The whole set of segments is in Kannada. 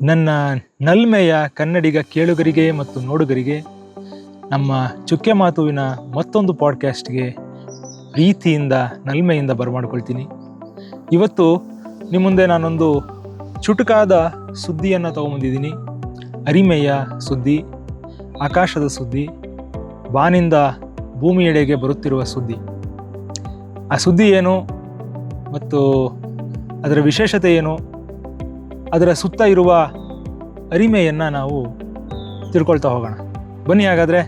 ನನ್ನ ನಲ್ಮೆಯ ಕನ್ನಡಿಗ ಕೇಳುಗರಿಗೆ ಮತ್ತು ನೋಡುಗರಿಗೆ, ನಮ್ಮ ಚುಕ್ಕೆ ಮಾತುವಿನ ಮತ್ತೊಂದು ಪಾಡ್ಕ್ಯಾಸ್ಟ್ಗೆ ಪ್ರೀತಿಯಿಂದ, ನಲ್ಮೆಯಿಂದ ಬರಮಾಡ್ಕೊಳ್ತೀನಿ. ಇವತ್ತು ನಿಮ್ಮ ಮುಂದೆ ನಾನೊಂದು ಚುಟುಕಾದ ಸುದ್ದಿಯನ್ನು ತಗೊಂಬಂದಿದ್ದೀನಿ. ಅರಿಮೆಯ ಸುದ್ದಿ, ಆಕಾಶದ ಸುದ್ದಿ, ಬಾನಿಂದ ಭೂಮಿಯೆಡೆಗೆ ಬರುತ್ತಿರುವ ಸುದ್ದಿ. ಆ ಸುದ್ದಿ ಏನು ಮತ್ತು ಅದರ ವಿಶೇಷತೆ ಏನು? ಅದರ ಸುತ್ತ ಇರುವ ಅರಿಮೆಯನ್ನು ನಾವು ತಿಳ್ಕೊಳ್ತಾ ಹೋಗೋಣ. ಬನ್ನಿ ಹಾಗಾದರೆ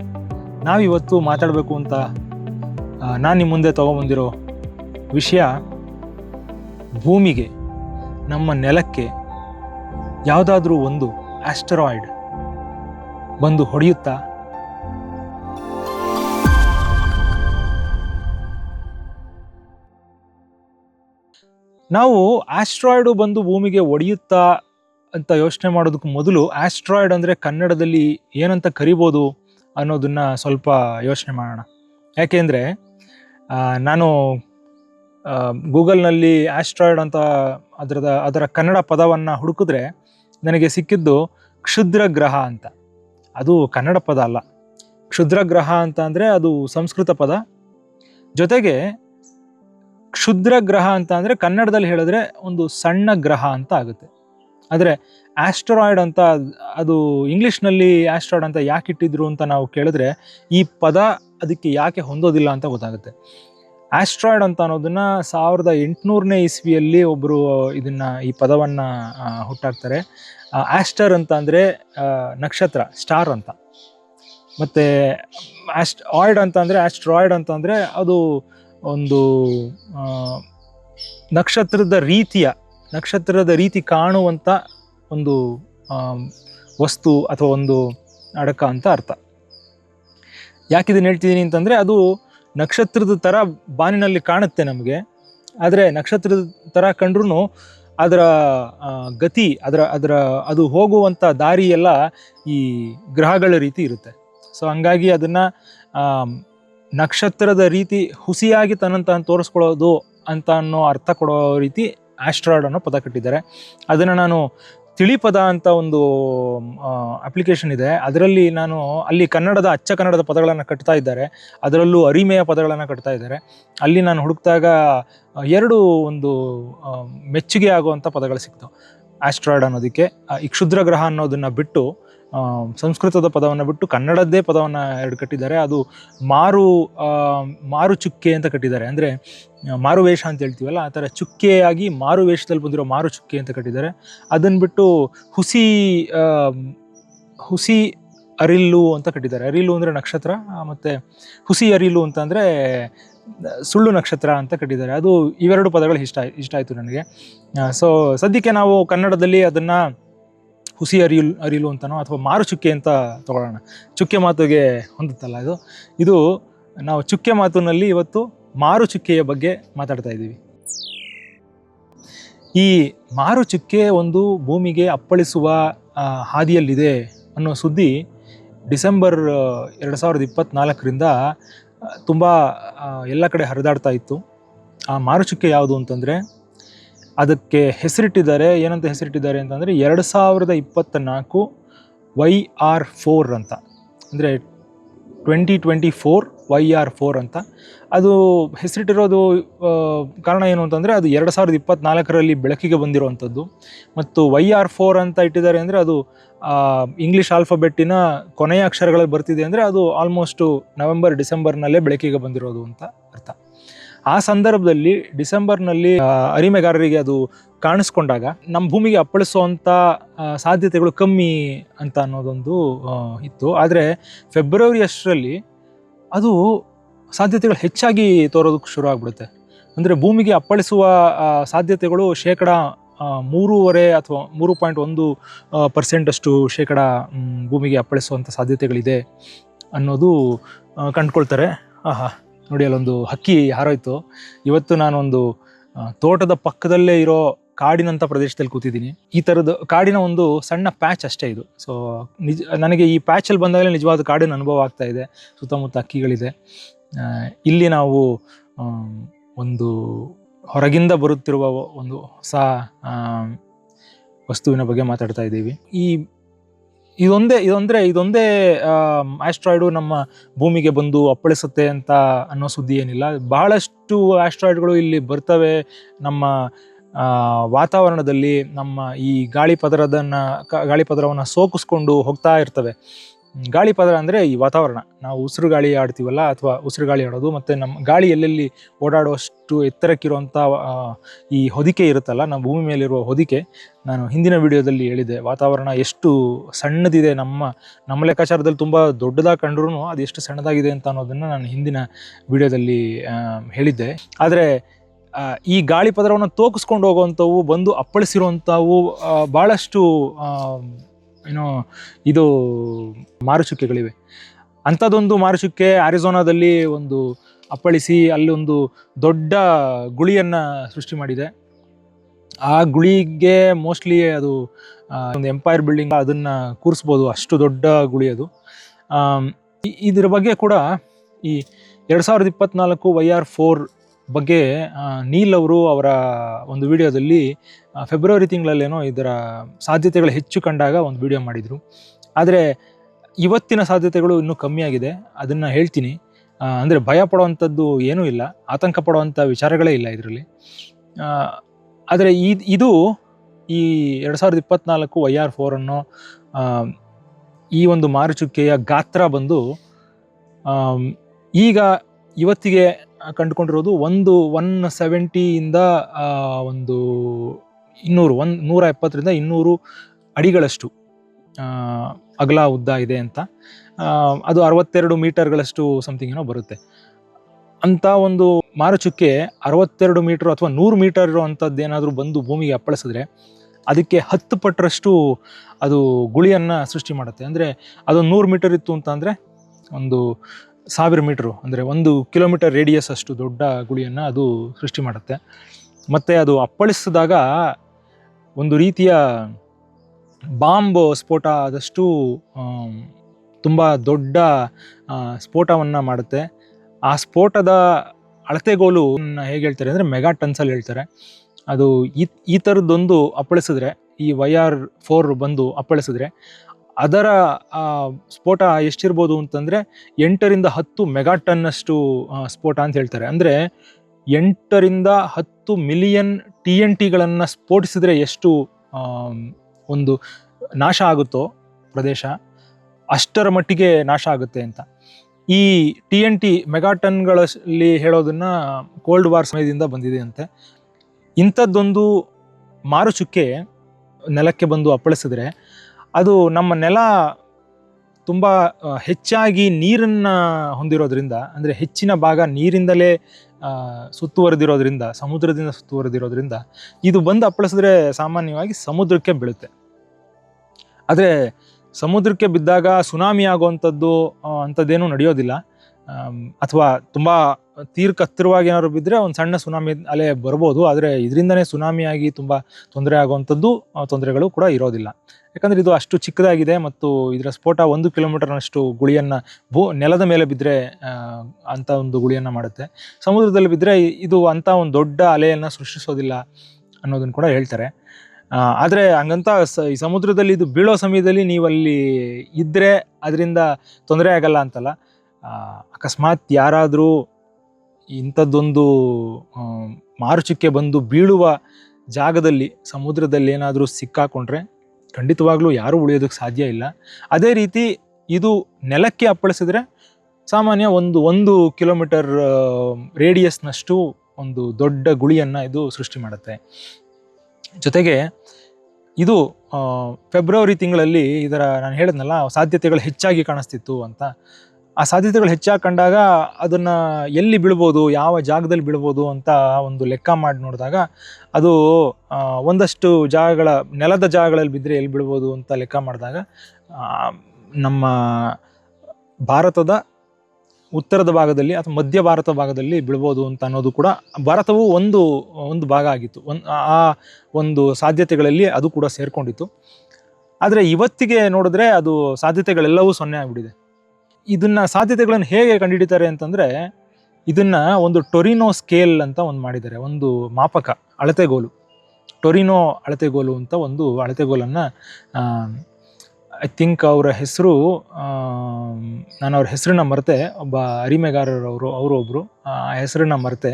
ನಾವಿವತ್ತು ಮಾತಾಡಬೇಕು ಅಂತ ನಾನು ನಿಮ್ಮ ಮುಂದೆ ತೊಗೊಂಬಂದಿರೋ ವಿಷಯ ಭೂಮಿಗೆ, ನಮ್ಮ ನೆಲಕ್ಕೆ ಯಾವುದಾದ್ರೂ ಒಂದು ಆಸ್ಟರಾಯ್ಡ್ ಬಂದು ಹೊಡೆಯುತ್ತಾ ನಾವು ಆಸ್ಟ್ರಾಯ್ಡು ಬಂದು ಭೂಮಿಗೆ ಒಡೆಯುತ್ತಾ ಅಂತ ಯೋಚನೆ ಮಾಡೋದಕ್ಕೆ ಮೊದಲು ಆಸ್ಟ್ರಾಯ್ಡ್ ಅಂದರೆ ಕನ್ನಡದಲ್ಲಿ ಏನಂತ ಕರಿಬೋದು ಅನ್ನೋದನ್ನು ಸ್ವಲ್ಪ ಯೋಚನೆ ಮಾಡೋಣ. ಯಾಕೆಂದರೆ ನಾನು ಗೂಗಲ್ನಲ್ಲಿ ಆಸ್ಟ್ರಾಯ್ಡ್ ಅಂತ ಅದರದ, ಅದರ ಕನ್ನಡ ಪದವನ್ನು ಹುಡುಕಿದ್ರೆ ನನಗೆ ಸಿಕ್ಕಿದ್ದು ಕ್ಷುದ್ರ ಗ್ರಹ ಅಂತ. ಅದು ಕನ್ನಡ ಪದ ಅಲ್ಲ. ಕ್ಷುದ್ರ ಗ್ರಹ ಅಂತ ಅಂದರೆ ಅದು ಸಂಸ್ಕೃತ ಪದ. ಜೊತೆಗೆ ಕ್ಷುದ್ರ ಗ್ರಹ ಅಂತ ಅಂದರೆ ಕನ್ನಡದಲ್ಲಿ ಹೇಳಿದ್ರೆ ಒಂದು ಸಣ್ಣ ಗ್ರಹ ಅಂತ ಆಗುತ್ತೆ. ಆದರೆ ಆಸ್ಟ್ರಾಯ್ಡ್ ಅಂತ ಅದು ಇಂಗ್ಲೀಷ್ನಲ್ಲಿ ಆಸ್ಟ್ರಾಯ್ಡ್ ಅಂತ ಯಾಕೆ ಇಟ್ಟಿದ್ರು ಅಂತ ನಾವು ಕೇಳಿದ್ರೆ ಈ ಪದ ಅದಕ್ಕೆ ಯಾಕೆ ಹೊಂದೋದಿಲ್ಲ ಅಂತ ಗೊತ್ತಾಗುತ್ತೆ. ಆಸ್ಟ್ರಾಯ್ಡ್ ಅಂತ ಅನ್ನೋದನ್ನ ಸಾವಿರದ ಎಂಟುನೂರನೇ ಇಸ್ವಿಯಲ್ಲಿ ಒಬ್ಬರು ಇದನ್ನ ಈ ಪದವನ್ನು ಹುಟ್ಟಾಕ್ತಾರೆ. ಆಸ್ಟರ್ ಅಂತ ಅಂದರೆ ನಕ್ಷತ್ರ ಸ್ಟಾರ್ ಅಂತ. ಮತ್ತು ಆಸ್ಟ್ ಆಯ್ಡ್ ಅಂತ ಅಂದರೆ ಆಸ್ಟ್ರಾಯ್ಡ್ ಅಂತ ಅಂದರೆ ಅದು ಒಂದು ನಕ್ಷತ್ರದ ರೀತಿಯ, ನಕ್ಷತ್ರದ ರೀತಿ ಕಾಣುವಂಥ ಒಂದು ವಸ್ತು ಅಥವಾ ಒಂದು ಅಡಕ ಅಂತ ಅರ್ಥ. ಯಾಕೆ ಇದನ್ನು ಹೇಳ್ತಿದ್ದೀನಿ ಅಂತಂದರೆ ಅದು ನಕ್ಷತ್ರದ ಥರ ಬಾನಿನಲ್ಲಿ ಕಾಣುತ್ತೆ ನಮಗೆ. ಆದರೆ ನಕ್ಷತ್ರದ ಥರ ಕಂಡ್ರೂ ಅದರ ಗತಿ, ಅದರ ಅದರ, ಅದು ಹೋಗುವಂಥ ದಾರಿ ಎಲ್ಲ ಈ ಗ್ರಹಗಳ ರೀತಿ ಇರುತ್ತೆ. ಸೊ ಹಂಗಾಗಿ ಅದನ್ನು ನಕ್ಷತ್ರದ ರೀತಿ ಹುಸಿಯಾಗಿ ತನ್ನಂತ ತೋರಿಸ್ಕೊಳ್ಳೋದು ಅಂತ ಅನ್ನೋ ಅರ್ಥ ಕೊಡೋ ರೀತಿ ಆಸ್ಟ್ರಾಯ್ಡ್ ಅನ್ನೋ ಪದ ಕಟ್ಟಿದ್ದಾರೆ. ಅದನ್ನು ನಾನು ತಿಳಿ ಪದ ಅಂತ ಒಂದು ಅಪ್ಲಿಕೇಶನ್ ಇದೆ. ಅದರಲ್ಲಿ ನಾನು ಅಲ್ಲಿ ಕನ್ನಡದ, ಅಚ್ಚ ಕನ್ನಡದ ಪದಗಳನ್ನು ಕಟ್ತಾ ಇದ್ದಾರೆ. ಅದರಲ್ಲೂ ಅರಿಮೆಯ ಪದಗಳನ್ನು ಕಟ್ತಾ ಇದ್ದಾರೆ. ಅಲ್ಲಿ ನಾನು ಹುಡುಕ್ದಾಗ ಎರಡು ಒಂದು ಮೆಚ್ಚುಗೆ ಆಗುವಂಥ ಪದಗಳು ಸಿಕ್ತು. ಆಸ್ಟ್ರಾಯ್ಡ್ ಅನ್ನೋದಕ್ಕೆ ಈ ಕ್ಷುದ್ರ ಗ್ರಹ ಅನ್ನೋದನ್ನು ಬಿಟ್ಟು ಸಂಸ್ಕೃತದ ಪದವನ್ನು ಬಿಟ್ಟು ಕನ್ನಡದ್ದೇ ಪದವನ್ನು ಎರಡು ಕಟ್ಟಿದ್ದಾರೆ. ಅದು ಮಾರು ಮಾರು ಚುಕ್ಕೆ ಅಂತ ಕಟ್ಟಿದ್ದಾರೆ. ಅಂದರೆ ಮಾರು ವೇಷ ಅಂತ ಹೇಳ್ತೀವಲ್ಲ, ಆ ಥರ ಚುಕ್ಕೆಯಾಗಿ ಮಾರು ವೇಷದಲ್ಲಿ ಬಂದಿರೋ ಮಾರು ಚುಕ್ಕೆ ಅಂತ ಕಟ್ಟಿದ್ದಾರೆ. ಅದನ್ನು ಬಿಟ್ಟು ಹುಸಿ ಹುಸಿ ಅರಿಲ್ಲು ಅಂತ ಕಟ್ಟಿದ್ದಾರೆ. ಅರಿಲು ಅಂದರೆ ನಕ್ಷತ್ರ ಮತ್ತು ಹುಸಿ ಅರಿಲು ಅಂತಂದರೆ ಸುಳ್ಳು ನಕ್ಷತ್ರ ಅಂತ ಕಟ್ಟಿದ್ದಾರೆ. ಅದು ಇವೆರಡು ಪದಗಳು ಇಷ್ಟ ಇಷ್ಟ ಆಯಿತು ನನಗೆ. ಸೊ, ಸದ್ಯಕ್ಕೆ ನಾವು ಕನ್ನಡದಲ್ಲಿ ಅದನ್ನು ಹುಸಿ ಅರಿಯು ಅರಿಲು ಅಂತನೋ ಅಥವಾ ಮಾರು ಚುಕ್ಕೆ ಅಂತ ತಗೊಳ್ಳೋಣ. ಚುಕ್ಕೆ ಮಾತುಗೆ ಹೊಂದುತ್ತಲ್ಲ ಇದು. ಇದು ನಾವು ಚುಕ್ಕೆ ಮಾತಿನಲ್ಲಿ ಇವತ್ತು ಮಾರು ಚುಕ್ಕೆಯ ಬಗ್ಗೆ ಮಾತಾಡ್ತಾ ಇದ್ದೀವಿ. ಈ ಮಾರು ಚುಕ್ಕೆ ಒಂದು ಭೂಮಿಗೆ ಅಪ್ಪಳಿಸುವ ಹಾದಿಯಲ್ಲಿದೆ ಅನ್ನೋ ಸುದ್ದಿ ಡಿಸೆಂಬರ್ ಎರಡು ಸಾವಿರದ ಇಪ್ಪತ್ತ್ನಾಲ್ಕರಿಂದ ತುಂಬ ಎಲ್ಲ ಕಡೆ ಹರಿದಾಡ್ತಾ ಇತ್ತು. ಆ ಮಾರುಚುಕ್ಕೆ ಯಾವುದು ಅಂತಂದರೆ ಅದಕ್ಕೆ ಹೆಸರಿಟ್ಟಿದ್ದಾರೆ, ಏನಂತ ಹೆಸರಿಟ್ಟಿದ್ದಾರೆ ಅಂತಂದರೆ ಎರಡು ಸಾವಿರದ ಇಪ್ಪತ್ತ ನಾಲ್ಕು ವೈ ಆರ್ ಫೋರ್ ಅಂತ. ಅಂದರೆ twenty twenty four Y R four ಅಂತ. ಅದು ಹೆಸರಿಟ್ಟಿರೋದು ಕಾರಣ ಏನು ಅಂತಂದರೆ ಅದು ಎರಡು ಸಾವಿರದ ಇಪ್ಪತ್ತ್ನಾಲ್ಕರಲ್ಲಿ ಬೆಳಕಿಗೆ ಬಂದಿರುವಂಥದ್ದು. ಮತ್ತು ವೈ ಆರ್ ಫೋರ್ ಅಂತ ಇಟ್ಟಿದ್ದಾರೆ ಅಂದರೆ ಅದು ಇಂಗ್ಲೀಷ್ ಆಲ್ಫಬೆಟ್ಟಿನ ಕೊನೆಯ ಅಕ್ಷರಗಳಲ್ಲಿ ಬರ್ತಿದೆ ಅಂದರೆ ಅದು ಆಲ್ಮೋಸ್ಟು ನವೆಂಬರ್ ಡಿಸೆಂಬರ್ನಲ್ಲೇ ಬೆಳಕಿಗೆ ಬಂದಿರೋದು ಅಂತ ಅರ್ಥ. ಆ ಸಂದರ್ಭದಲ್ಲಿ ಡಿಸೆಂಬರ್ನಲ್ಲಿ ಅರಿಮೆಗಾರರಿಗೆ ಅದು ಕಾಣಿಸ್ಕೊಂಡಾಗ ನಮ್ಮ ಭೂಮಿಗೆ ಅಪ್ಪಳಿಸುವಂಥ ಸಾಧ್ಯತೆಗಳು ಕಮ್ಮಿ ಅಂತ ಅನ್ನೋದೊಂದು ಇತ್ತು. ಆದರೆ ಫೆಬ್ರವರಿ ಅಷ್ಟರಲ್ಲಿ ಅದು ಸಾಧ್ಯತೆಗಳು ಹೆಚ್ಚಾಗಿ ತೋರೋದಕ್ಕೆ ಶುರು ಆಗ್ಬಿಡುತ್ತೆ. ಅಂದರೆ ಭೂಮಿಗೆ ಅಪ್ಪಳಿಸುವ ಸಾಧ್ಯತೆಗಳು ಶೇಕಡ ಮೂರುವರೆ ಅಥವಾ ಮೂರು ಪಾಯಿಂಟ್ ಒಂದು ಪರ್ಸೆಂಟಷ್ಟು ಶೇಕಡ ಭೂಮಿಗೆ ಅಪ್ಪಳಿಸುವಂಥ ಸಾಧ್ಯತೆಗಳಿದೆ ಅನ್ನೋದು ಕಂಡ್ಕೊಳ್ತಾರೆ. ಆಹಾ. ನೋಡಿ, ಅಲ್ಲೊಂದು ಹಕ್ಕಿ ಹಾರೋಯ್ತು. ಇವತ್ತು ನಾನೊಂದು ತೋಟದ ಪಕ್ಕದಲ್ಲೇ ಇರೋ ಕಾಡಿನಂಥ ಪ್ರದೇಶದಲ್ಲಿ ಕೂತಿದ್ದೀನಿ. ಈ ಥರದ ಕಾಡಿನ ಒಂದು ಸಣ್ಣ ಪ್ಯಾಚ್ ಅಷ್ಟೇ ಇದು. ಸೊ ನಿಜ, ನನಗೆ ಈ ಪ್ಯಾಚಲ್ಲಿ ಬಂದಾಗಲೇ ನಿಜವಾದ ಕಾಡಿನ ಅನುಭವ ಆಗ್ತಾ ಇದೆ. ಸುತ್ತಮುತ್ತ ಹಕ್ಕಿಗಳಿದೆ. ಇಲ್ಲಿ ನಾವು ಒಂದು ಹೊರಗಿಂದ ಬರುತ್ತಿರುವ ಒಂದು ಹೊಸ ವಸ್ತುವಿನ ಬಗ್ಗೆ ಮಾತಾಡ್ತಾ ಇದ್ದೀವಿ. ಈ ಇದೊಂದೇ ಇದೊಂದ್ರೆ ಇದೊಂದೇ ಆಸ್ಟ್ರಾಯ್ಡು ನಮ್ಮ ಭೂಮಿಗೆ ಬಂದು ಅಪ್ಪಳಿಸುತ್ತೆ ಅಂತ ಅನ್ನೋ ಸುದ್ದಿ ಏನಿಲ್ಲ. ಬಹಳಷ್ಟು ಆಸ್ಟ್ರಾಯ್ಡ್ಗಳು ಇಲ್ಲಿ ಬರ್ತವೆ. ನಮ್ಮ ವಾತಾವರಣದಲ್ಲಿ ನಮ್ಮ ಈ ಗಾಳಿ ಪದರದನ್ನ ಗಾಳಿ ಪದರವನ್ನು ಸೋಕಿಸ್ಕೊಂಡು ಹೋಗ್ತಾ ಇರ್ತವೆ. ಗಾಳಿ ಪದರ ಅಂದರೆ ಈ ವಾತಾವರಣ. ನಾವು ಉಸಿರು ಗಾಳಿ ಆಡ್ತೀವಲ್ಲ ಅಥವಾ ಉಸಿರು ಗಾಳಿ ಆಡೋದು, ಮತ್ತು ನಮ್ಮ ಗಾಳಿ ಎಲ್ಲೆಲ್ಲಿ ಓಡಾಡುವಷ್ಟು ಎತ್ತರಕ್ಕಿರುವಂಥ ಈ ಹೊದಿಕೆ ಇರುತ್ತಲ್ಲ ನಮ್ಮ ಭೂಮಿ ಮೇಲಿರುವ ಹೊದಿಕೆ. ನಾನು ಹಿಂದಿನ ವಿಡಿಯೋದಲ್ಲಿ ಹೇಳಿದೆ, ವಾತಾವರಣ ಎಷ್ಟು ಸಣ್ಣದಿದೆ ನಮ್ಮ ನಮ್ಮ ಲೆಕ್ಕಾಚಾರದಲ್ಲಿ ತುಂಬ ದೊಡ್ಡದಾಗಿ ಕಂಡ್ರೂ ಅದು ಎಷ್ಟು ಸಣ್ಣದಾಗಿದೆ ಅಂತ ಅನ್ನೋದನ್ನು ನಾನು ಹಿಂದಿನ ವಿಡಿಯೋದಲ್ಲಿ ಹೇಳಿದ್ದೆ. ಆದರೆ ಈ ಗಾಳಿ ಪದರವನ್ನು ತೋಕಿಸ್ಕೊಂಡು ಹೋಗುವಂಥವು, ಬಂದು ಅಪ್ಪಳಿಸಿರುವಂಥವು ಭಾಳಷ್ಟು ಏನೋ ಇದು ಮಾರುಚುಕ್ಕೆಗಳಿವೆ. ಅಂಥದ್ದೊಂದು ಮಾರುಚುಕ್ಕೆ ಆರಿಜೋನಾದಲ್ಲಿ ಒಂದು ಅಪ್ಪಳಿಸಿ ಅಲ್ಲೊಂದು ದೊಡ್ಡ ಗುಳಿಯನ್ನು ಸೃಷ್ಟಿ ಮಾಡಿದೆ. ಆ ಗುಳಿಗೆ ಮೋಸ್ಟ್ಲಿ ಅದು ಒಂದು ಎಂಪೈರ್ ಬಿಲ್ಡಿಂಗ್ ಅದನ್ನು ಕೂರಿಸ್ಬೋದು. ಅಷ್ಟು ದೊಡ್ಡ ಗುಳಿ ಅದು. ಇದರ ಬಗ್ಗೆ ಕೂಡ ಈ ಎರಡು ಸಾವಿರದ ಇಪ್ಪತ್ನಾಲ್ಕು ವೈ ಆರ್ ಫೋರ್ ಬಗ್ಗೆ ನೀಲ್ ಅವರು ಅವರ ಒಂದು ವಿಡಿಯೋದಲ್ಲಿ ಫೆಬ್ರವರಿ ತಿಂಗಳಲ್ಲೇನೋ ಇದರ ಸಾಧ್ಯತೆಗಳು ಹೆಚ್ಚು ಕಂಡಾಗ ಒಂದು ವಿಡಿಯೋ ಮಾಡಿದರು. ಆದರೆ, ಇವತ್ತಿನ ಸಾಧ್ಯತೆಗಳು ಇನ್ನೂ ಕಮ್ಮಿಯಾಗಿದೆ ಅದನ್ನು ಹೇಳ್ತೀನಿ. ಅಂದರೆ ಭಯ ಪಡುವಂಥದ್ದು ಏನೂ ಇಲ್ಲ. ಆತಂಕ ಪಡುವಂಥ ವಿಚಾರಗಳೇ ಇಲ್ಲ ಇದರಲ್ಲಿ. ಆದರೆ ಇದು ಈ ಎರಡು ಸಾವಿರದ ಇಪ್ಪತ್ತ್ನಾಲ್ಕು ವೈ ಆರ್ ಫೋರ್ ಅನ್ನೋ ಈ ಒಂದು ಮಾರುಚುಕ್ಕೆಯ ಗಾತ್ರ ಬಂದು ಈಗ ಇವತ್ತಿಗೆ ಕಂಡುಕೊಂಡಿರೋದು ಒಂದು ಒನ್ ಸೆವೆಂಟಿಯಿಂದ ಒಂದು ಇನ್ನೂರು, ಒಂದು ನೂರ ಎಪ್ಪತ್ತರಿಂದ ಇನ್ನೂರು ಅಡಿಗಳಷ್ಟು ಅಗಲ ಉದ್ದ ಇದೆ ಅಂತ. ಅದು ಅರವತ್ತೆರಡು ಮೀಟರ್ಗಳಷ್ಟು ಸಮಥಿಂಗ್ ಏನೋ ಬರುತ್ತೆ. ಅಂಥ ಒಂದು ಮಾರುಚುಕ್ಕೆ ಅರವತ್ತೆರಡು ಮೀಟರ್ ಅಥವಾ ನೂರು ಮೀಟರ್ ಇರುವಂಥದ್ದು ಏನಾದರೂ ಬಂದು ಭೂಮಿಗೆ ಅಪ್ಪಳಿಸಿದ್ರೆ, ಅದಕ್ಕೆ ಹತ್ತು ಪಟ್ಟರಷ್ಟು ಅದು ಗುಳಿಯನ್ನು ಸೃಷ್ಟಿ ಮಾಡುತ್ತೆ. ಅಂದರೆ ಅದೊಂದು ನೂರು ಮೀಟರ್ ಇತ್ತು ಅಂತ ಅಂದರೆ ಒಂದು ಸಾವಿರ ಮೀಟ್ರು, ಅಂದರೆ ಒಂದು ಕಿಲೋಮೀಟರ್ ರೇಡಿಯಸ್ ಅಷ್ಟು ದೊಡ್ಡ ಗುಳಿಯನ್ನು ಅದು ಸೃಷ್ಟಿ ಮಾಡುತ್ತೆ. ಮತ್ತು ಅದು ಅಪ್ಪಳಿಸಿದಾಗ ಒಂದು ರೀತಿಯ ಬಾಂಬ್ ಸ್ಫೋಟ ಆದಷ್ಟು ತುಂಬ ದೊಡ್ಡ ಸ್ಫೋಟವನ್ನು ಮಾಡುತ್ತೆ. ಆ ಸ್ಫೋಟದ ಅಳತೆಗೋಲು ಹೇಗೆ ಹೇಳ್ತಾರೆ ಅಂದರೆ ಮೆಗಾ ಟನ್ಸಲ್ಲಿ ಹೇಳ್ತಾರೆ. ಅದು ಈ ಈ ಥರದ್ದೊಂದು ಅಪ್ಪಳಿಸಿದ್ರೆ, ಈ ವೈ ಆರ್ ಫೋರ್ ಬಂದು ಅಪ್ಪಳಿಸಿದ್ರೆ ಅದರ ಸ್ಫೋಟ ಎಷ್ಟಿರ್ಬೋದು ಅಂತಂದರೆ ಎಂಟರಿಂದ ಹತ್ತು ಮೆಗಾ ಟನ್ನಷ್ಟು ಸ್ಫೋಟ ಅಂತ ಹೇಳ್ತಾರೆ. ಅಂದರೆ ಎಂಟರಿಂದ ಹತ್ತು ಮಿಲಿಯನ್ ಟಿ ಎನ್ ಟಿಗಳನ್ನು ಸ್ಫೋಟಿಸಿದ್ರೆ ಎಷ್ಟು ಒಂದು ನಾಶ ಆಗುತ್ತೋ ಪ್ರದೇಶ, ಅಷ್ಟರ ಮಟ್ಟಿಗೆ ನಾಶ ಆಗುತ್ತೆ ಅಂತ. ಈ ಟಿ ಎನ್ ಟಿ ಮೆಗಾಟನ್ಗಳಲ್ಲಿ ಹೇಳೋದನ್ನು ಕೋಲ್ಡ್ ವಾರ್ ಸಮಯದಿಂದ ಬಂದಿದೆ ಅಂತೆ. ಇಂಥದ್ದೊಂದು ಮಾರುಚುಕ್ಕೆ ನೆಲಕ್ಕೆ ಬಂದು ಅಪ್ಪಳಿಸಿದ್ರೆ ಅದು ನಮ್ಮ ನೆಲ ತುಂಬ ಹೆಚ್ಚಾಗಿ ನೀರನ್ನು ಹೊಂದಿರೋದ್ರಿಂದ, ಅಂದರೆ ಹೆಚ್ಚಿನ ಭಾಗ ನೀರಿಂದಲೇ ಸುತ್ತುವರೆದಿರೋದ್ರಿಂದ, ಸಮುದ್ರದಿಂದ ಸುತ್ತುವರೆದಿರೋದ್ರಿಂದ, ಇದು ಬಂದು ಅಪ್ಪಳಿಸಿದ್ರೆ ಸಾಮಾನ್ಯವಾಗಿ ಸಮುದ್ರಕ್ಕೆ ಬೀಳುತ್ತೆ. ಆದರೆ ಸಮುದ್ರಕ್ಕೆ ಬಿದ್ದಾಗ ಸುನಾಮಿ ಆಗುವಂಥದ್ದು ಅಂಥದ್ದೇನು ನಡೆಯೋದಿಲ್ಲ. ಅಥವಾ ತುಂಬ ತೀರ್ಕ ಹತ್ತಿರವಾಗಿ ಏನಾದ್ರು ಬಿದ್ದರೆ ಒಂದು ಸಣ್ಣ ಸುನಾಮಿ ಅಲೆ ಬರ್ಬೋದು, ಆದರೆ ಇದರಿಂದನೇ ಸುನಾಮಿಯಾಗಿ ತುಂಬ ತೊಂದರೆ ಆಗುವಂಥದ್ದು ತೊಂದರೆಗಳು ಕೂಡ ಇರೋದಿಲ್ಲ. ಯಾಕಂದರೆ ಇದು ಅಷ್ಟು ಚಿಕ್ಕದಾಗಿದೆ ಮತ್ತು ಇದರ ಸ್ಫೋಟ ಒಂದು ಕಿಲೋಮೀಟರ್ನಷ್ಟು ಗುಳಿಯನ್ನು ಭೂ ನೆಲದ ಮೇಲೆ ಬಿದ್ದರೆ ಅಂಥ ಒಂದು ಗುಳಿಯನ್ನು ಮಾಡುತ್ತೆ. ಸಮುದ್ರದಲ್ಲಿ ಬಿದ್ದರೆ ಇದು ಅಂಥ ಒಂದು ದೊಡ್ಡ ಅಲೆಯನ್ನು ಸೃಷ್ಟಿಸೋದಿಲ್ಲ ಅನ್ನೋದನ್ನು ಕೂಡ ಹೇಳ್ತಾರೆ. ಆದರೆ ಹಂಗಂತ ಸ, ಈ ಸಮುದ್ರದಲ್ಲಿ ಇದು ಬೀಳೋ ಸಮಯದಲ್ಲಿ ನೀವು ಅಲ್ಲಿ ಇದ್ದರೆ ಅದರಿಂದ ತೊಂದರೆ ಆಗಲ್ಲ ಅಂತಲ್ಲ. ಅಕಸ್ಮಾತ್ ಯಾರಾದರೂ ಇಂಥದ್ದೊಂದು ಮಾರುಚುಕ್ಕೆ ಬಂದು ಬೀಳುವ ಜಾಗದಲ್ಲಿ, ಸಮುದ್ರದಲ್ಲಿ ಏನಾದರೂ ಸಿಕ್ಕಾಕೊಂಡ್ರೆ ಖಂಡಿತವಾಗ್ಲೂ ಯಾರೂ ಉಳಿಯೋದಕ್ಕೆ ಸಾಧ್ಯ ಇಲ್ಲ. ಅದೇ ರೀತಿ ಇದು ನೆಲಕ್ಕೆ ಅಪ್ಪಳಿಸಿದ್ರೆ ಸಾಮಾನ್ಯ ಒಂದು ಒಂದು ಕಿಲೋಮೀಟರ್ ರೇಡಿಯಸ್ನಷ್ಟು ಒಂದು ದೊಡ್ಡ ಗುಳಿಯನ್ನು ಇದು ಸೃಷ್ಟಿ ಮಾಡುತ್ತೆ. ಜೊತೆಗೆ ಇದು ಫೆಬ್ರವರಿ ತಿಂಗಳಲ್ಲಿ ಇದರ ನಾನು ಹೇಳಿದ್ನಲ್ಲ, ಸಾಧ್ಯತೆಗಳು ಹೆಚ್ಚಾಗಿ ಕಾಣಿಸ್ತಿತ್ತು ಅಂತ. ಆ ಸಾಧ್ಯತೆಗಳು ಹೆಚ್ಚಾಗಿ ಕಂಡಾಗ ಅದನ್ನು ಎಲ್ಲಿ ಬೀಳ್ಬೋದು, ಯಾವ ಜಾಗದಲ್ಲಿ ಬೀಳ್ಬೋದು ಅಂತ ಒಂದು ಲೆಕ್ಕ ಮಾಡಿ ನೋಡಿದಾಗ ಅದು ಒಂದಷ್ಟು ಜಾಗಗಳ, ನೆಲದ ಜಾಗಗಳಲ್ಲಿ ಬಿದ್ದರೆ ಎಲ್ಲಿ ಬಿಡ್ಬೋದು ಅಂತ ಲೆಕ್ಕ ಮಾಡಿದಾಗ ನಮ್ಮ ಭಾರತದ ಉತ್ತರದ ಭಾಗದಲ್ಲಿ ಅಥವಾ ಮಧ್ಯ ಭಾರತ ಭಾಗದಲ್ಲಿ ಬಿಡ್ಬೋದು ಅಂತ ಅನ್ನೋದು ಕೂಡ ಭಾರತವು ಒಂದು ಒಂದು ಭಾಗ ಆಗಿತ್ತು. ಒಂದು ಆ ಒಂದು ಸಾಧ್ಯತೆಗಳಲ್ಲಿ ಅದು ಕೂಡ ಸೇರಿಕೊಂಡಿತ್ತು. ಆದರೆ ಇವತ್ತಿಗೆ ನೋಡಿದ್ರೆ ಅದು ಸಾಧ್ಯತೆಗಳೆಲ್ಲವೂ ಸೊನ್ನೆ ಆಗಿಬಿಟ್ಟಿದೆ. ಇದನ್ನು ಸಾಧ್ಯತೆಗಳನ್ನು ಹೇಗೆ ಕಂಡುಹಿಡಿತಾರೆ ಅಂತಂದರೆ ಇದನ್ನ ಒಂದು ಟೊರಿನೋ ಸ್ಕೇಲ್ ಅಂತ ಒಂದು ಮಾಡಿದ್ದಾರೆ, ಒಂದು ಮಾಪಕ, ಅಳತೆಗೋಲು. ಟೊರಿನೋ ಅಳತೆಗೋಲು ಅಂತ ಒಂದು ಅಳತೆಗೋಲನ್ನು ಐ ಥಿಂಕ್ ಅವರ ಹೆಸರು ನಾನು ಅವ್ರ ಹೆಸರನ್ನ ಮರೆತೆ, ಒಬ್ಬ ಅರಿಮೆಗಾರರವರು ಅವರು ಒಬ್ಬರು ಆ ಹೆಸರನ್ನ ಮರೆತೆ.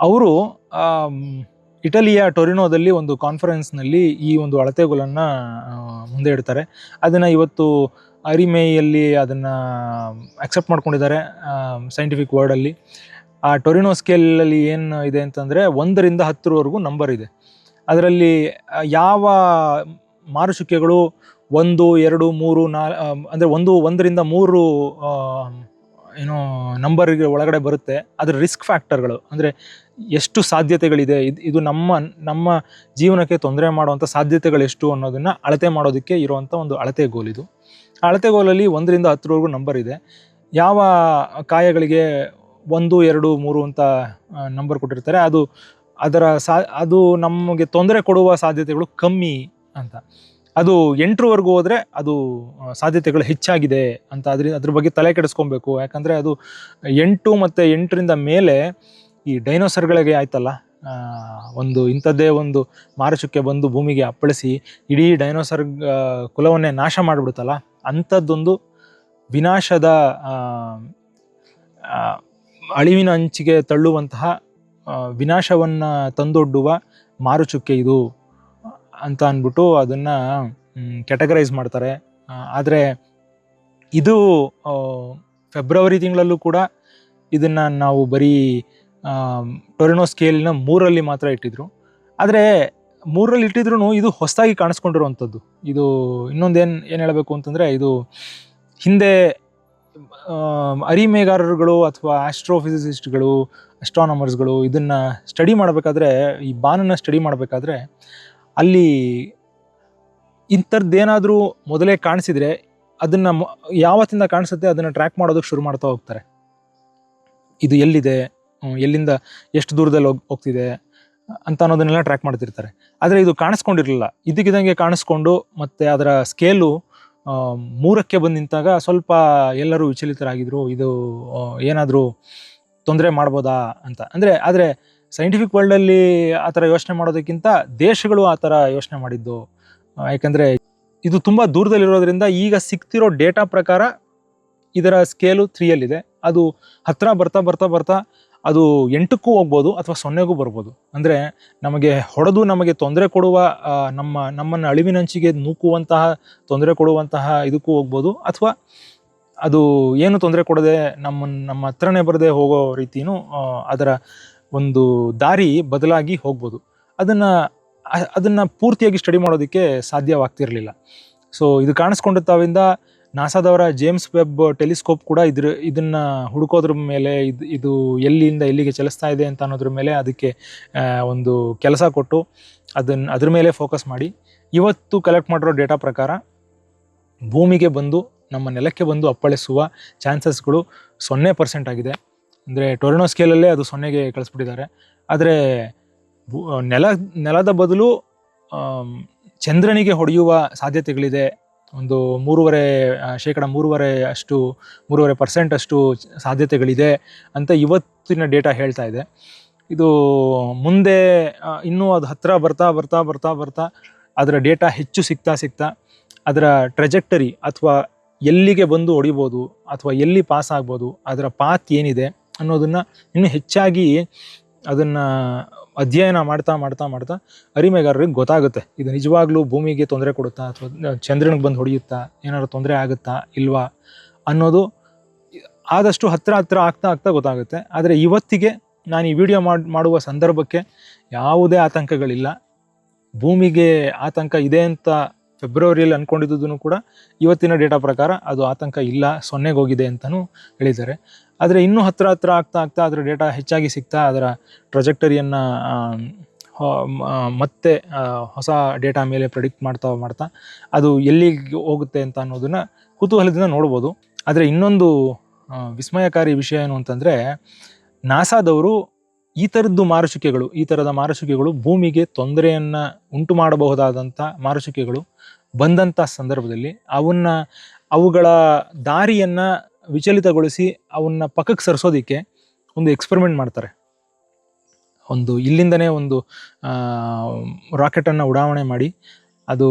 ಅವರು ಇಟಲಿಯ ಟೊರಿನೋದಲ್ಲಿ ಒಂದು ಕಾನ್ಫರೆನ್ಸ್ನಲ್ಲಿ ಈ ಒಂದು ಅಳತೆಗೋಲನ್ನು ಮುಂದೆ ಇಡ್ತಾರೆ. ಅದನ್ನು ಇವತ್ತು ಅರಿಮೆಯಲ್ಲಿ ಅದನ್ನು ಅಕ್ಸೆಪ್ಟ್ ಮಾಡ್ಕೊಂಡಿದ್ದಾರೆ ಸೈಂಟಿಫಿಕ್ ವರ್ಡಲ್ಲಿ ಆ ಟೊರಿನೋ ಸ್ಕೇಲಲ್ಲಿ ಏನು ಇದೆ ಅಂತಂದರೆ ಒಂದರಿಂದ ಹತ್ತರವರೆಗೂ ನಂಬರ್ ಇದೆ. ಅದರಲ್ಲಿ ಯಾವ ಮಾರುಚುಕ್ಕೆಗಳು ಒಂದು, ಎರಡು, ಮೂರು ನಾ ಅಂದರೆ ಒಂದು, ಒಂದರಿಂದ ಮೂರು ಏನು ನಂಬರ್ಗೆ ಒಳಗಡೆ ಬರುತ್ತೆ. ಅದರ ರಿಸ್ಕ್ ಫ್ಯಾಕ್ಟರ್ಗಳು ಅಂದರೆ ಎಷ್ಟು ಸಾಧ್ಯತೆಗಳಿದೆ, ಇದು ಇದು ನಮ್ಮ ನಮ್ಮ ಜೀವನಕ್ಕೆ ತೊಂದರೆ ಮಾಡುವಂಥ ಸಾಧ್ಯತೆಗಳು ಎಷ್ಟು ಅನ್ನೋದನ್ನು ಅಳತೆ ಮಾಡೋದಕ್ಕೆ ಇರುವಂಥ ಒಂದು ಅಳತೆಗೋಲಿದು ಆ ಅಳತೆಗೋಲಲ್ಲಿ ಒಂದರಿಂದ ಹತ್ತರವರೆಗೂ ನಂಬರ್ ಇದೆ. ಯಾವ ಕಾಯಗಳಿಗೆ ಒಂದು, ಎರಡು, ಮೂರು ಅಂತ ನಂಬರ್ ಕೊಟ್ಟಿರ್ತಾರೆ, ಅದು ಅದರ ಸಾ, ಅದು ನಮಗೆ ತೊಂದರೆ ಕೊಡುವ ಸಾಧ್ಯತೆಗಳು ಕಮ್ಮಿ ಅಂತ. ಅದು ಎಂಟರವರೆಗೂ ಹೋದರೆ ಅದು ಸಾಧ್ಯತೆಗಳು ಹೆಚ್ಚಾಗಿದೆ ಅಂತ ಅದ್ರ ಅದ್ರ ಬಗ್ಗೆ ತಲೆ ಕೆಡಿಸ್ಕೊಬೇಕು. ಯಾಕಂದರೆ ಅದು ಎಂಟು ಮತ್ತು ಎಂಟರಿಂದ ಮೇಲೆ ಈ ಡೈನೋಸರ್ಗಳಿಗೆ ಆಯ್ತಲ್ಲ ಒಂದು ಇಂಥದ್ದೇ ಒಂದು ಮಾರಚುಕ್ಕೆ ಬಂದು ಭೂಮಿಗೆ ಅಪ್ಪಳಿಸಿ, ಇಡೀ ಡೈನೋಸರ್ ಕುಲವನ್ನೇ ನಾಶ ಮಾಡಿಬಿಡುತ್ತಲ್ಲ ಅಂಥದ್ದೊಂದು ವಿನಾಶದ ಅಳಿವಿನ ಅಂಚಿಗೆ ತಳ್ಳುವಂತಹ ವಿನಾಶವನ್ನು ತಂದೊಡ್ಡುವ ಮಾರುಚುಕ್ಕೆ ಇದು ಅಂತ ಅಂದ್ಬಿಟ್ಟು ಅದನ್ನು ಕ್ಯಾಟಗರೈಸ್ ಮಾಡ್ತಾರೆ. ಆದರೆ ಇದು ಫೆಬ್ರವರಿ ತಿಂಗಳಲ್ಲೂ ಕೂಡ ಇದನ್ನು ನಾವು ಬರೀ ಟೊರಿನೋ ಸ್ಕೇಲಿನ ಮೂರಲ್ಲಿ ಮಾತ್ರ ಇಟ್ಟಿದ್ರು. ಆದರೆ ಮೂರಲ್ಲಿ ಇಟ್ಟಿದ್ರು ಇದು ಹೊಸದಾಗಿ ಕಾಣಿಸ್ಕೊಂಡಿರುವಂಥದ್ದು. ಇದು ಇನ್ನೊಂದೇನು, ಏನು ಹೇಳಬೇಕು ಅಂತಂದರೆ ಇದು ಹಿಂದೆ ಅರಿಮೇಗಾರರುಗಳು ಅಥವಾ ಆಸ್ಟ್ರೋಫಿಸಿಸಿಸ್ಟ್ಗಳು ಅಸ್ಟ್ರಾನಮರ್ಸ್ಗಳು ಇದನ್ನು ಸ್ಟಡಿ ಮಾಡಬೇಕಾದ್ರೆ, ಈ ಬಾನನ್ನು ಸ್ಟಡಿ ಮಾಡಬೇಕಾದ್ರೆ ಅಲ್ಲಿ ಇಂಥದ್ದೇನಾದರೂ ಮೊದಲೇ ಕಾಣಿಸಿದರೆ ಅದನ್ನು ಯಾವತ್ತಿಂದ ಕಾಣಿಸುತ್ತೆ ಅದನ್ನು ಟ್ರ್ಯಾಕ್ ಮಾಡೋದಕ್ಕೆ ಶುರು ಮಾಡ್ತಾ ಹೋಗ್ತಾರೆ. ಇದು ಎಲ್ಲಿದೆ ಎಲ್ಲಿಂದ ಎಷ್ಟು ದೂರದಲ್ಲಿ ಹೋಗ್, ಹೋಗ್ತಿದೆ ಅಂತ ಅನ್ನೋದನ್ನೆಲ್ಲ ಟ್ರ್ಯಾಕ್ ಮಾಡ್ತಿರ್ತಾರೆ. ಆದರೆ ಇದು ಕಾಣಿಸ್ಕೊಂಡಿರಲಿಲ್ಲ. ಇದ್ದಕ್ಕಿದ್ದಂಗೆ ಕಾಣಿಸ್ಕೊಂಡು ಮತ್ತು ಅದರ ಸ್ಕೇಲು ಮೂರಕ್ಕೆ ಬಂದು ನಿಂತಾಗ ಸ್ವಲ್ಪ ಎಲ್ಲರೂ ವಿಚಲಿತರಾಗಿದ್ದರು ಇದು ಏನಾದರೂ ತೊಂದರೆ ಮಾಡ್ಬೋದಾ ಅಂತ. ಅಂದರೆ, ಆದರೆ ಸೈಂಟಿಫಿಕ್ ವರ್ಲ್ಡಲ್ಲಿ ಆ ಥರ ಯೋಚನೆ ಮಾಡೋದಕ್ಕಿಂತ ದೇಶಗಳು ಆ ಥರ ಯೋಚನೆ ಮಾಡಿದ್ದು. ಯಾಕಂದರೆ ಇದು ತುಂಬ ದೂರದಲ್ಲಿರೋದ್ರಿಂದ ಈಗ ಸಿಕ್ತಿರೋ ಡೇಟಾ ಪ್ರಕಾರ ಇದರ ಸ್ಕೇಲು ತ್ರೀಯಲ್ಲಿದೆ ಅದು ಹತ್ತಿರ ಬರ್ತಾ ಬರ್ತಾ ಬರ್ತಾ ಅದು ಎಂಟಕ್ಕೂ ಹೋಗ್ಬೋದು ಅಥವಾ ಸೊನ್ನೆಗೂ ಬರ್ಬೋದು. ಅಂದರೆ ನಮಗೆ ಹೊಡೆದು ನಮಗೆ ತೊಂದರೆ ಕೊಡುವ ನಮ್ಮ, ನಮ್ಮನ್ನು ಅಳಿವಿನಂಚಿಗೆ ನೂಕುವಂತಹ, ತೊಂದರೆ ಕೊಡುವಂತಹ ಇದಕ್ಕೂ ಹೋಗ್ಬೋದು. ಅಥವಾ ಅದು ಏನು ತೊಂದರೆ ಕೊಡದೆ ನಮ್ಮ ನಮ್ಮ ಹತ್ರನೇ ಬರದೆ ಹೋಗೋ ರೀತಿಯೂ ಅದರ ಒಂದು ದಾರಿ ಬದಲಾಗಿ ಹೋಗ್ಬೋದು. ಅದನ್ನು ಅದನ್ನು ಪೂರ್ತಿಯಾಗಿ ಸ್ಟಡಿ ಮಾಡೋದಕ್ಕೆ ಸಾಧ್ಯವಾಗ್ತಿರಲಿಲ್ಲ. ಸೊ, ಇದು ಕಾಣಿಸ್ಕೊಂಡಿದ್ದಾವಿಂದ ನಾಸಾದವರ ಜೇಮ್ಸ್ ವೆಬ್ ಟೆಲಿಸ್ಕೋಪ್ ಕೂಡ ಇದ್ರ, ಇದನ್ನ ಹುಡುಕೋದ್ರ ಮೇಲೆ ಇದು ಇದು ಎಲ್ಲಿಂದ ಎಲ್ಲಿಗೆ ಚಲಿಸ್ತಾ ಇದೆ ಅಂತ ಅನ್ನೋದ್ರ ಮೇಲೆ ಅದಕ್ಕೆ ಒಂದು ಕೆಲಸ ಕೊಟ್ಟು ಅದನ್ನ ಅದ್ರ ಮೇಲೆ ಫೋಕಸ್ ಮಾಡಿ. ಇವತ್ತು ಕಲೆಕ್ಟ್ ಮಾಡಿರೋ ಡೇಟಾ ಪ್ರಕಾರ ಭೂಮಿಗೆ ಬಂದು, ನಮ್ಮ ನೆಲಕ್ಕೆ ಬಂದು ಅಪ್ಪಳಿಸುವ ಚಾನ್ಸಸ್ಗಳು ಸೊನ್ನೆ ಪರ್ಸೆಂಟ್ ಆಗಿದೆ. ಅಂದರೆ ಟೊರೊನೋ ಸ್ಕೇಲಲ್ಲೇ ಅದು ಸೊನ್ನೆಗೆ ಕಳಿಸ್ಬಿಟ್ಟಿದ್ದಾರೆ. ಆದರೆ ನೆಲ, ನೆಲದ ಬದಲು ಚಂದ್ರನಿಗೆ ಹೊಡೆಯುವ ಸಾಧ್ಯತೆಗಳಿದೆ ಒಂದು ಮೂರುವರೆ ಶೇಕಡ ಮೂರುವರೆ ಅಷ್ಟು, ಮೂರುವರೆ ಪರ್ಸೆಂಟ್ ಅಷ್ಟು ಸಾಧ್ಯತೆಗಳಿದೆ ಅಂತ ಇವತ್ತಿನ ಡೇಟಾ ಹೇಳ್ತಾ ಇದೆ. ಇದು ಮುಂದೆ ಇನ್ನೂ ಅದು ಹತ್ತಿರ ಬರ್ತಾ ಬರ್ತಾ ಬರ್ತಾ ಬರ್ತಾ ಅದರ ಡೇಟಾ ಹೆಚ್ಚು ಸಿಗ್ತಾ ಸಿಗ್ತಾ ಅದರ ಟ್ರೆಜೆಕ್ಟರಿ ಅಥವಾ ಎಲ್ಲಿಗೆ ಬಂದು ಹೊಡಿಬೋದು ಅಥವಾ ಎಲ್ಲಿ ಪಾಸ್ ಆಗ್ಬೋದು ಅದರ ಪಾತ್ ಏನಿದೆ ಅನ್ನೋದನ್ನು ಇನ್ನೂ ಹೆಚ್ಚಾಗಿ ಅದನ್ನು ಅಧ್ಯಯನ ಮಾಡ್ತಾ ಮಾಡ್ತಾ ಮಾಡ್ತಾ ಅರಿಮೆಗಾರರಿಗೆ ಗೊತ್ತಾಗುತ್ತೆ. ಇದು ನಿಜವಾಗ್ಲೂ ಭೂಮಿಗೆ ತೊಂದರೆ ಕೊಡುತ್ತಾ ಅಥವಾ ಚಂದ್ರನಿಗೆ ಬಂದು ಹೊಡೆಯುತ್ತಾ, ಏನಾದ್ರು ತೊಂದರೆ ಆಗುತ್ತಾ ಇಲ್ವಾ ಅನ್ನೋದು ಆದಷ್ಟು ಹತ್ತಿರ ಹತ್ತಿರ ಆಗ್ತಾ ಆಗ್ತಾ ಗೊತ್ತಾಗುತ್ತೆ. ಆದರೆ ಇವತ್ತಿಗೆ ನಾನು ಈ ವಿಡಿಯೋ ಮಾಡಿ, ಮಾಡುವ ಸಂದರ್ಭಕ್ಕೆ ಯಾವುದೇ ಆತಂಕಗಳಿಲ್ಲ. ಭೂಮಿಗೆ ಆತಂಕ ಇದೆ ಅಂತ ಫೆಬ್ರವರಿಯಲ್ಲಿ ಅಂದ್ಕೊಂಡಿದ್ದನ್ನು ಕೂಡ ಇವತ್ತಿನ ಡೇಟಾ ಪ್ರಕಾರ ಅದು ಆತಂಕ ಇಲ್ಲ, ಸೊನ್ನೆಗೆ ಹೋಗಿದೆ ಅಂತಲೂ ಹೇಳಿದ್ದಾರೆ. ಆದರೆ ಇನ್ನೂ ಹತ್ತಿರ ಹತ್ತಿರ ಆಗ್ತಾ ಆಗ್ತಾ ಅದರ ಡೇಟಾ ಹೆಚ್ಚಾಗಿ ಸಿಗ್ತಾ ಅದರ ಪ್ರೊಜೆಕ್ಟರಿಯನ್ನು ಮತ್ತೆ ಹೊಸ ಡೇಟಾ ಮೇಲೆ ಪ್ರೆಡಿಕ್ಟ್ ಮಾಡ್ತಾ ಮಾಡ್ತಾ ಅದು ಎಲ್ಲಿಗೆ ಹೋಗುತ್ತೆ ಅಂತ ಅನ್ನೋದನ್ನು ಕುತೂಹಲದಿಂದ ನೋಡ್ಬೋದು. ಆದರೆ ಇನ್ನೊಂದು ವಿಸ್ಮಯಕಾರಿ ವಿಷಯ ಏನು ಅಂತಂದರೆ ನಾಸಾದವರು ಈ ಥರದ್ದು ಮಾರುಚುಕೆಗಳು ಈ ಥರದ ಮಾರುಚುಕೆಗಳು ಭೂಮಿಗೆ ತೊಂದರೆಯನ್ನು ಉಂಟು ಮಾಡಬಹುದಾದಂಥ ಮಾರುಚುಕೆಗಳು ಬಂದಂಥ ಸಂದರ್ಭದಲ್ಲಿ ಅವನ್ನ, ಅವುಗಳ ದಾರಿಯನ್ನು ವಿಚಲಿತಗೊಳಿಸಿ ಅವನ್ನ ಪಕ್ಕಕ್ಕೆ ಸರಿಸೋದಕ್ಕೆ ಒಂದು ಎಕ್ಸ್ಪೆರಿಮೆಂಟ್ ಮಾಡ್ತಾರೆ. ಒಂದು ಇಲ್ಲಿಂದನೇ ಒಂದು ರಾಕೆಟನ್ನು ಉಡಾವಣೆ ಮಾಡಿ ಅದು,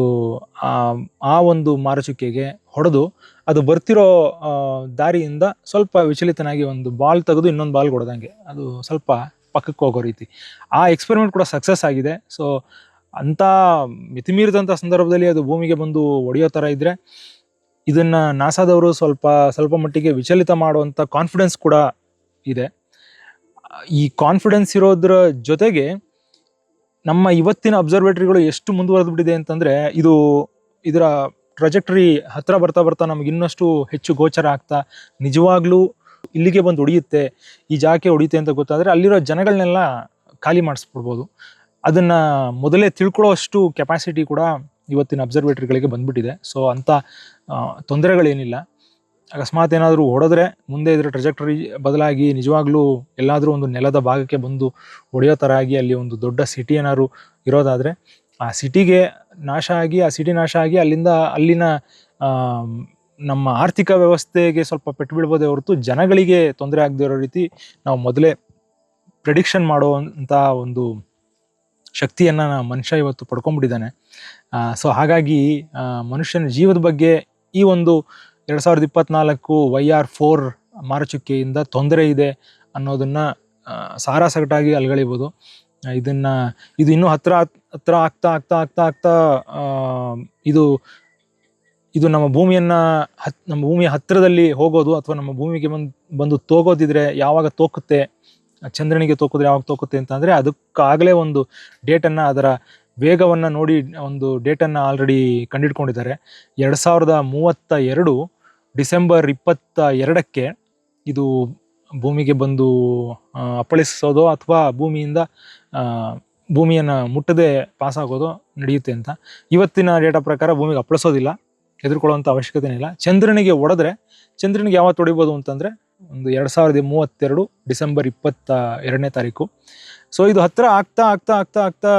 ಆ ಒಂದು ಮಾರುಚುಕ್ಕೆಗೆ ಹೊಡೆದು ಅದು ಬರ್ತಿರೋ ದಾರಿಯಿಂದ ಸ್ವಲ್ಪ ವಿಚಲಿತನಾಗಿ ಒಂದು ಬಾಲ್ ತೆಗೆದು ಇನ್ನೊಂದು ಬಾಲ್ ಕೊಡ್ದಂಗೆ ಅದು ಸ್ವಲ್ಪ ಪಕ್ಕಕ್ಕೆ ಹೋಗೋ ರೀತಿ. ಆ ಎಕ್ಸ್ಪೆರಿಮೆಂಟ್ ಕೂಡ ಸಕ್ಸಸ್ ಆಗಿದೆ. ಸೊ ಅಂಥ ಮಿತಿಮೀರಿದಂಥ ಸಂದರ್ಭದಲ್ಲಿ ಅದು ಭೂಮಿಗೆ ಬಂದು ಒಡೆಯೋ ಥರ ಇದ್ದರೆ ಇದನ್ನ ನಾಸಾದವರು ಸ್ವಲ್ಪ ಸ್ವಲ್ಪ ಮಟ್ಟಿಗೆ ವಿಚಲಿತ ಮಾಡುವಂಥ ಕಾನ್ಫಿಡೆನ್ಸ್ ಕೂಡ ಇದೆ. ಈ ಕಾನ್ಫಿಡೆನ್ಸ್ ಇರೋದ್ರ ಜೊತೆಗೆ ನಮ್ಮ ಇವತ್ತಿನ ಅಬ್ಸರ್ವೇಟ್ರಿಗಳು ಎಷ್ಟು ಮುಂದುವರೆದ್ಬಿಟ್ಟಿದೆ ಅಂತಂದ್ರೆ, ಇದು ಇದರ ಟ್ರಜೆಕ್ಟರಿ ಹತ್ರ ಬರ್ತಾ ಬರ್ತಾ ನಮ್ಗೆ ಇನ್ನಷ್ಟು ಹೆಚ್ಚು ಗೋಚರ ಆಗ್ತಾ, ನಿಜವಾಗ್ಲೂ ಇಲ್ಲಿಗೆ ಬಂದು ಹೊಡಿಯುತ್ತೆ ಈ ಜಾಗಕ್ಕೆ ಹೊಡೆಯುತ್ತೆ ಅಂತ ಗೊತ್ತಾದ್ರೆ ಅಲ್ಲಿರೋ ಜನಗಳನ್ನೆಲ್ಲ ಖಾಲಿ ಮಾಡಿಸ್ಬಿಡ್ಬೋದು. ಅದನ್ನ ಮೊದಲೇ ತಿಳ್ಕೊಳ್ಳೋ ಅಷ್ಟು ಕೆಪಾಸಿಟಿ ಕೂಡ ಇವತ್ತಿನ ಅಬ್ಸರ್ವೇಟ್ರಿಗಳಿಗೆ ಬಂದ್ಬಿಟ್ಟಿದೆ. ಸೊ ಅಂಥ ತೊಂದರೆಗಳೇನಿಲ್ಲ. ಅಕಸ್ಮಾತ್ ಏನಾದರೂ ಹೊಡೆದ್ರೆ ಮುಂದೆ ಇದರ ಟ್ರಜೆಕ್ಟರಿ ಬದಲಾಗಿ ನಿಜವಾಗ್ಲೂ ಎಲ್ಲಾದರೂ ಒಂದು ನೆಲದ ಭಾಗಕ್ಕೆ ಬಂದು ಹೊಡೆಯೋ ಥರ ಆಗಿ ಅಲ್ಲಿ ಒಂದು ದೊಡ್ಡ ಸಿಟಿ ಏನಾದ್ರು ಇರೋದಾದರೆ, ಆ ಸಿಟಿಗೆ ನಾಶ ಆಗಿ, ಆ ಸಿಟಿ ನಾಶ ಆಗಿ ಅಲ್ಲಿಂದ, ಅಲ್ಲಿನ ನಮ್ಮ ಆರ್ಥಿಕ ವ್ಯವಸ್ಥೆಗೆ ಸ್ವಲ್ಪ ಪೆಟ್ಟು ಬಿಡ್ಬೋದೇ ಹೊರತು ಜನಗಳಿಗೆ ತೊಂದರೆ ಆಗದೆ ಇರೋ ರೀತಿ ನಾವು ಮೊದಲೇ ಪ್ರಿಡಿಕ್ಷನ್ ಮಾಡುವಂಥ ಒಂದು ಶಕ್ತಿಯನ್ನು ಮನುಷ್ಯ ಇವತ್ತು ಪಡ್ಕೊಂಡ್ಬಿಟ್ಟಿದ್ದಾನೆ ಸೊ ಹಾಗಾಗಿ ಮನುಷ್ಯನ ಜೀವದ ಬಗ್ಗೆ ಈ ಒಂದು ಎರಡು ಸಾವಿರದ ಇಪ್ಪತ್ನಾಲ್ಕು ವೈ ಆರ್ ಫೋರ್ ಮಾರುಚುಕ್ಕೆಯಿಂದ ತೊಂದರೆ ಇದೆ ಅನ್ನೋದನ್ನ ಸಾರಾಸಗಟಾಗಿ ಅಲ್ಗಳಿಬೋದು. ಇದನ್ನು, ಇದು ಇನ್ನೂ ಹತ್ರ ಹತ್ರ ಆಗ್ತಾ ಆಗ್ತಾ ಆಗ್ತಾ ಆಗ್ತಾ ಇದು ಇದು ನಮ್ಮ ಭೂಮಿಯನ್ನ ಹತ್, ನಮ್ಮ ಭೂಮಿಯ ಹತ್ತಿರದಲ್ಲಿ ಹೋಗೋದು ಅಥವಾ ನಮ್ಮ ಭೂಮಿಗೆ ಬಂದು ಬಂದು ತೋಗೋದಿದ್ರೆ ಯಾವಾಗ ತೋಕುತ್ತೆ ಚಂದ್ರನಿಗೆ ತೋಕಿದ್ರೆ ಯಾವಾಗ ತೋಕುತ್ತೆ ಅಂತ ಅಂದ್ರೆ ಅದಕ್ಕಾಗಲೇ ಒಂದು ಡೇಟನ್ನು ಅದರ ವೇಗವನ್ನ ನೋಡಿ, ಒಂದು ಡೇಟನ್ನು ಆಲ್ರೆಡಿ ಕಂಡಿಡ್ಕೊಂಡಿದ್ದಾರೆ ಎರಡು ಸಾವಿರದ ಮೂವತ್ತ ಎರಡು ಡಿಸೆಂಬರ್ ಇಪ್ಪತ್ತ ಎರಡಕ್ಕೆ ಇದು ಭೂಮಿಗೆ ಬಂದು ಅಪ್ಪಳಿಸೋದು ಅಥವಾ ಭೂಮಿಯಿಂದ ಭೂಮಿಯನ್ನು ಮುಟ್ಟದೆ ಪಾಸ್ ಆಗೋದು ನಡೆಯುತ್ತೆ ಅಂತ. ಇವತ್ತಿನ ಡೇಟಾ ಪ್ರಕಾರ ಭೂಮಿಗೆ ಅಪ್ಪಳಿಸೋದಿಲ್ಲ ಎದುರುಕೊಳ್ಳುವಂಥ ಅವಶ್ಯಕತೆ ಇಲ್ಲ. ಚಂದ್ರನಿಗೆ ಒಡೆದ್ರೆ, ಚಂದ್ರನಿಗೆ ಯಾವತ್ತು ಹೊಡಿಬೋದು ಅಂತಂದ್ರೆ ಒಂದು ಎರಡು ಸಾವಿರದ ಮೂವತ್ತೆರಡು ಡಿಸೆಂಬರ್ ಇಪ್ಪತ್ತ ಎರಡನೇ ತಾರೀಕು. ಸೊ ಇದು ಹತ್ರ ಆಗ್ತಾ ಆಗ್ತಾ ಆಗ್ತಾ ಆಗ್ತಾ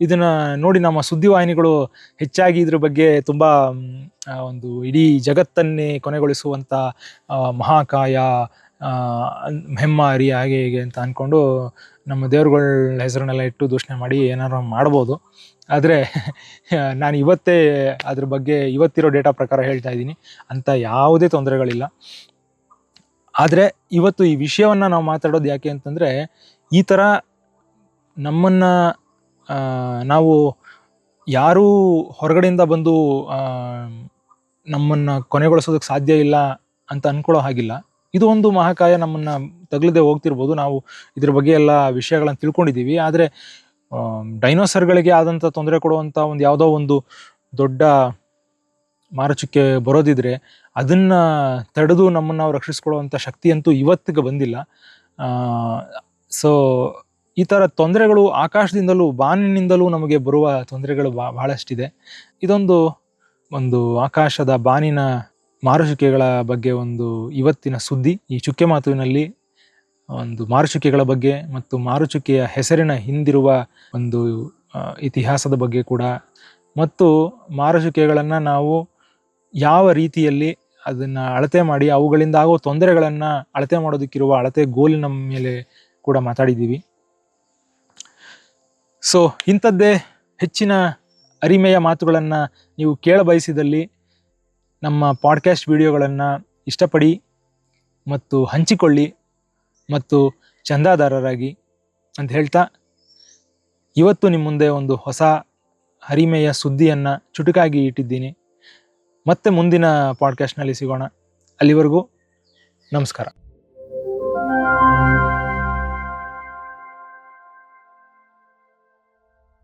ಇದನ್ನ ನೋಡಿ ನಮ್ಮ ಸುದ್ದಿವಾಹಿನಿಗಳು ಹೆಚ್ಚಾಗಿ ಇದ್ರ ಬಗ್ಗೆ ತುಂಬಾ ಒಂದು ಇಡೀ ಜಗತ್ತನ್ನೇ ಕೊನೆಗೊಳಿಸುವಂತ ಮಹಾಕಾಯ ಹೆಮ್ಮಾರಿ ಹಾಗೆ ಹೀಗೆ ಅಂತ ಅಂದ್ಕೊಂಡು ನಮ್ಮ ದೇವ್ರುಗಳ ಹೆಸರನ್ನೆಲ್ಲ ಇಟ್ಟು ದೂಷಣೆ ಮಾಡಿ ಏನಾರು ಮಾಡ್ಬೋದು. ಆದರೆ, ನಾನು ಇವತ್ತೇ ಅದ್ರ ಬಗ್ಗೆ ಇವತ್ತಿರೋ ಡೇಟಾ ಪ್ರಕಾರ ಹೇಳ್ತಾ ಇದ್ದೀನಿ. ಅಂಥ ಯಾವುದೇ ತೊಂದರೆಗಳಿಲ್ಲ. ಆದರೆ ಇವತ್ತು ಈ ವಿಷಯವನ್ನು ನಾವು ಮಾತಾಡೋದು ಯಾಕೆ ಅಂತಂದರೆ ಈ ಥರ ನಮ್ಮನ್ನು ನಾವು ಯಾರೂ ಹೊರಗಡೆಯಿಂದ ಬಂದು ನಮ್ಮನ್ನು ಕೊನೆಗೊಳಿಸೋದಕ್ಕೆ ಸಾಧ್ಯ ಇಲ್ಲ ಅಂತ ಅಂದ್ಕೊಳ್ಳೋ ಹಾಗಿಲ್ಲ. ಇದು ಒಂದು ಮಹಾಕಾಯ ನಮ್ಮನ್ನು ತಗಲದೆ ಹೋಗ್ತಿರ್ಬೋದು. ನಾವು ಇದ್ರ ಬಗ್ಗೆ ಎಲ್ಲ ವಿಷಯಗಳನ್ನು ತಿಳ್ಕೊಂಡಿದ್ದೀವಿ. ಆದರೆ ಡೈನೋಸರ್ಗಳಿಗೆ ಆದಂಥ ತೊಂದರೆ ಕೊಡುವಂಥ ಒಂದು ಯಾವುದೋ ಒಂದು ದೊಡ್ಡ ಮಾರುಚುಕ್ಕೆ ಬರೋದಿದ್ರೆ ಅದನ್ನ ತಡೆದು ನಮ್ಮನ್ನು ನಾವು ರಕ್ಷಿಸ್ಕೊಳ್ಳುವಂಥ ಶಕ್ತಿ ಅಂತೂ ಇವತ್ತಿಗೆ ಬಂದಿಲ್ಲ. ಸೊ ಈ ಥರ ತೊಂದರೆಗಳು ಆಕಾಶದಿಂದಲೂ, ಬಾನಿನಿಂದಲೂ ನಮಗೆ ಬರುವ ತೊಂದರೆಗಳು ಬಾ, ಬಹಳಷ್ಟಿದೆ. ಇದೊಂದು ಒಂದು ಆಕಾಶದ ಬಾನಿನ ಮಾರುಷಿಕೆಗಳ ಬಗ್ಗೆ ಒಂದು ಇವತ್ತಿನ ಸುದ್ದಿ. ಈ ಚುಕ್ಕೆ ಮಾತುವಿನಲ್ಲಿ ಒಂದು ಮಾರುಚುಕೆಗಳ ಬಗ್ಗೆ ಮತ್ತು ಮಾರುಚುಕೆಯ ಹೆಸರಿನ ಹಿಂದಿರುವ ಒಂದು ಇತಿಹಾಸದ ಬಗ್ಗೆ ಕೂಡ. ಮತ್ತು ಮಾರುಚುಕೆಗಳನ್ನು ನಾವು ಯಾವ ರೀತಿಯಲ್ಲಿ ಅದನ್ನ ಅಳತೆ ಮಾಡಿ ಅವುಗಳಿಂದ ಆಗೋ ತೊಂದರೆಗಳನ್ನ ಅಳತೆ ಮಾಡೋದಕ್ಕಿರುವ ಅಳತೆ ಗೋಲಿನ ಮೇಲೆ ಕೂಡ ಮಾತಾಡಿದ್ದೀವಿ. ಸೊ ಇಂಥದ್ದೇ ಹೆಚ್ಚಿನ ಅರಿಮೆಯ ಮಾತುಗಳನ್ನು ನೀವು ಕೇಳ ಬಯಸಿದಲ್ಲಿ ನಮ್ಮ ಪಾಡ್ಕಾಸ್ಟ್ ವಿಡಿಯೋಗಳನ್ನು ಇಷ್ಟಪಡಿ ಮತ್ತು ಹಂಚಿಕೊಳ್ಳಿ ಮತ್ತು ಚಂದಾದಾರರಾಗಿ ಅಂತ ಹೇಳ್ತಾ ಇವತ್ತು ನಿಮ್ಮ ಮುಂದೆ ಒಂದು ಹೊಸ ಹರಿಮೆಯ ಸುದ್ದಿಯನ್ನು ಚುಟುಕಾಗಿ ಇಟ್ಟಿದ್ದೀನಿ. ಮತ್ತೆ ಮುಂದಿನ ಪಾಡ್ಕಾಸ್ಟ್ನಲ್ಲಿ ಸಿಗೋಣ. ಅಲ್ಲಿವರೆಗೂ ನಮಸ್ಕಾರ.